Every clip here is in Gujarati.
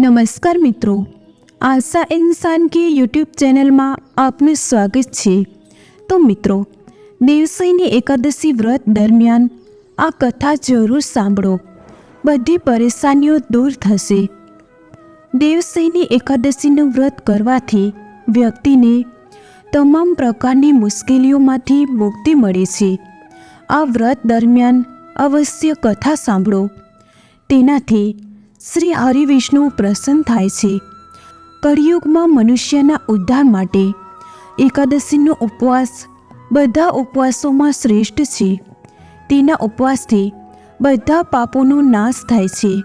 નમસ્કાર મિત્રો. આશા ઇન્સાન કે યુટ્યુબ ચેનલમાં આપનું સ્વાગત છે. તો મિત્રો દેવસઈની એકાદશી વ્રત દરમિયાન આ કથા જરૂર સાંભળો. બધી પરેશાનીઓ દૂર થશે. દેવસઈની એકાદશીનું વ્રત કરવાથી વ્યક્તિને તમામ પ્રકારની મુશ્કેલીઓમાંથી મુક્તિ મળે છે. આ વ્રત દરમિયાન અવશ્ય કથા સાંભળો. તેનાથી શ્રી હરિવિષ્ણુ પ્રસન્ન થાય છે. કળિયુગમાં મનુષ્યના ઉદ્ધાર માટે એકાદશીનો ઉપવાસ બધા ઉપવાસોમાં શ્રેષ્ઠ છે. તેના ઉપવાસથી બધા પાપોનો નાશ થાય છે.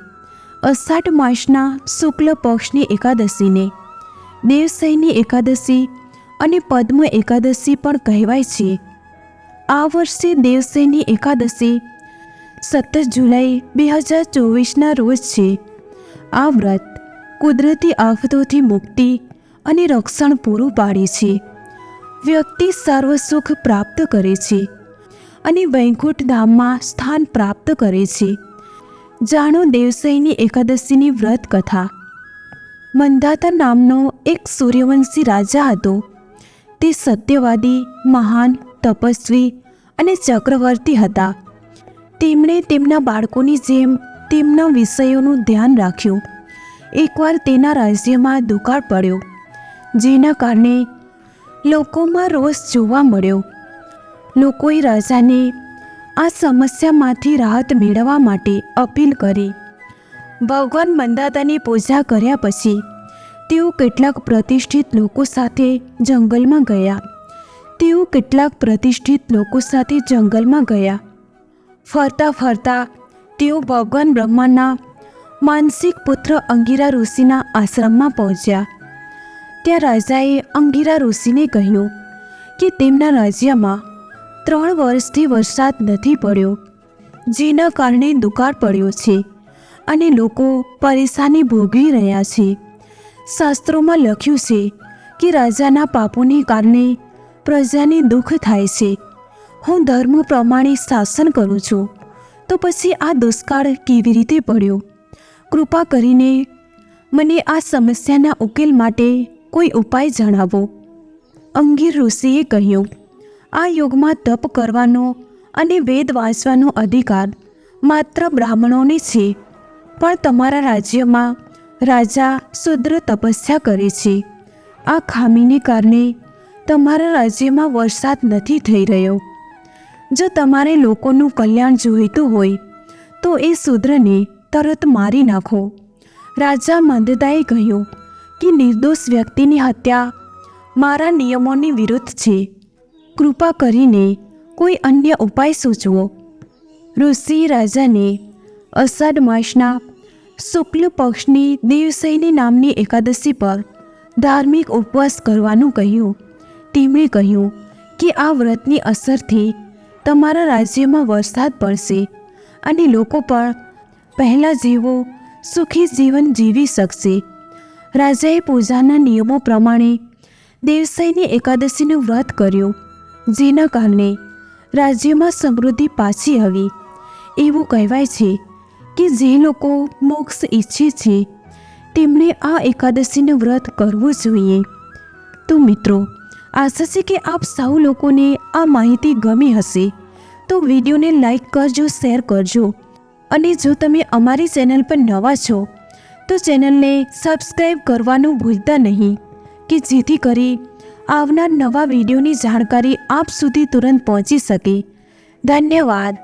અષાઢ માસના શુક્લ પક્ષની એકાદશીને દેવસાઈની એકાદશી અને પદ્મ એકાદશી પણ કહેવાય છે. આ વર્ષે દેવસઈની એકાદશી સત્તર જુલાઈ બે હજાર ચોવીસના રોજ છે. આ વ્રત કુદરતી આફતોથી મુક્તિ અને રક્ષણ પૂરું પાડે છે. વ્યક્તિ સર્વ સુખ પ્રાપ્ત કરે છે અને વૈકુંઠ ધામમાં સ્થાન પ્રાપ્ત કરે છે. જાણો દેવસાઈની એકાદશીની વ્રત કથા. મંદાતા નામનો એક સૂર્યવંશી રાજા હતો. તે સત્યવાદી, મહાન, તપસ્વી અને ચક્રવર્તી હતા. તેમણે તેમના બાળકોની જેમ તેમના વિષયોનું ધ્યાન રાખ્યું. એકવાર તેના રાજ્યમાં દુકાળ પડ્યો, જેના કારણે લોકોમાં રોષ જોવા મળ્યો. લોકોએ રાજાને આ સમસ્યામાંથી રાહત મેળવવા માટે અપીલ કરી. ભગવાન મંદાતાની પૂજા કર્યા પછી તેઓ કેટલાક પ્રતિષ્ઠિત લોકો સાથે જંગલમાં ગયા. તેઓ કેટલાક પ્રતિષ્ઠિત લોકો સાથે જંગલમાં ગયા. ફરતા ફરતા તેઓ ભગવાન બ્રહ્માના માનસિક પુત્ર અંગીરા ઋષિના આશ્રમમાં પહોંચ્યા. ત્યાં રાજાએ અંગીરા ઋષિને કહ્યું કે તેમના રાજ્યમાં ત્રણ વર્ષથી વરસાદ નથી પડ્યો, જેના કારણે દુકાળ પડ્યો છે અને લોકો પરેશાની ભોગવી રહ્યા છે. શાસ્ત્રોમાં લખ્યું છે કે રાજાના પાપોને કારણે પ્રજાને દુઃખ થાય છે. હું ધર્મ પ્રમાણે શાસન કરું છું. તો પછી આ દુષ્કાળ કેવી રીતે પડ્યો? કૃપા કરીને મને આ સમસ્યાના ઉકેલ માટે કોઈ ઉપાય જણાવો. અંગીર ઋષિએ કહ્યું, આ યુગમાં તપ કરવાનો અને વેદ વાંચવાનો અધિકાર માત્ર બ્રાહ્મણોને છે, પણ તમારા રાજ્યમાં રાજા શુદ્ર તપસ્યા કરે છે. આ ખામીને કારણે તમારા રાજ્યમાં વરસાદ નથી થઈ રહ્યો. જો તમારે લોકોનું કલ્યાણ જોઈતું હોય, તો એ શૂદ્રને તરત મારી નાખો. રાજા મંદદાએ કહ્યું કે નિર્દોષ વ્યક્તિની હત્યા મારા નિયમોની વિરુદ્ધ છે. કૃપા કરીને કોઈ અન્ય ઉપાય સૂચવો. ઋષિ રાજાને અષાઢ માસના શુક્લ પક્ષની દેવસૈની નામની એકાદશી પર ધાર્મિક ઉપવાસ કરવાનું કહ્યું. તેમણે કહ્યું કે આ વ્રતની અસરથી તમારા રાજ્યમાં વરસાદ પડશે અને લોકો પણ પહેલાં જેવો સુખી જીવન જીવી શકશે. રાજાએ પૂજાના નિયમો પ્રમાણે દેવસઈની એકાદશીનું વ્રત કર્યું, જેના કારણે રાજ્યમાં સમૃદ્ધિ પાછી આવી. એવું કહેવાય છે કે જે લોકો મોક્ષ ઈચ્છે છે, તેમણે આ એકાદશીનું વ્રત કરવું જોઈએ. તો મિત્રો આશા છે કે આપ સૌ લોકોને આ માહિતી ગમી હશે. તો વિડીયોને લાઈક કરજો, શેર કરજો. અને જો તમે અમારી ચેનલ પર નવા છો, તો ચેનલને સબસ્ક્રાઈબ કરવાનું ભૂલતા નહીં, કે જેથી કરી આવનાર નવા વિડીયોની જાણકારી આપ સુધી તુરંત પહોંચી શકે. ધન્યવાદ.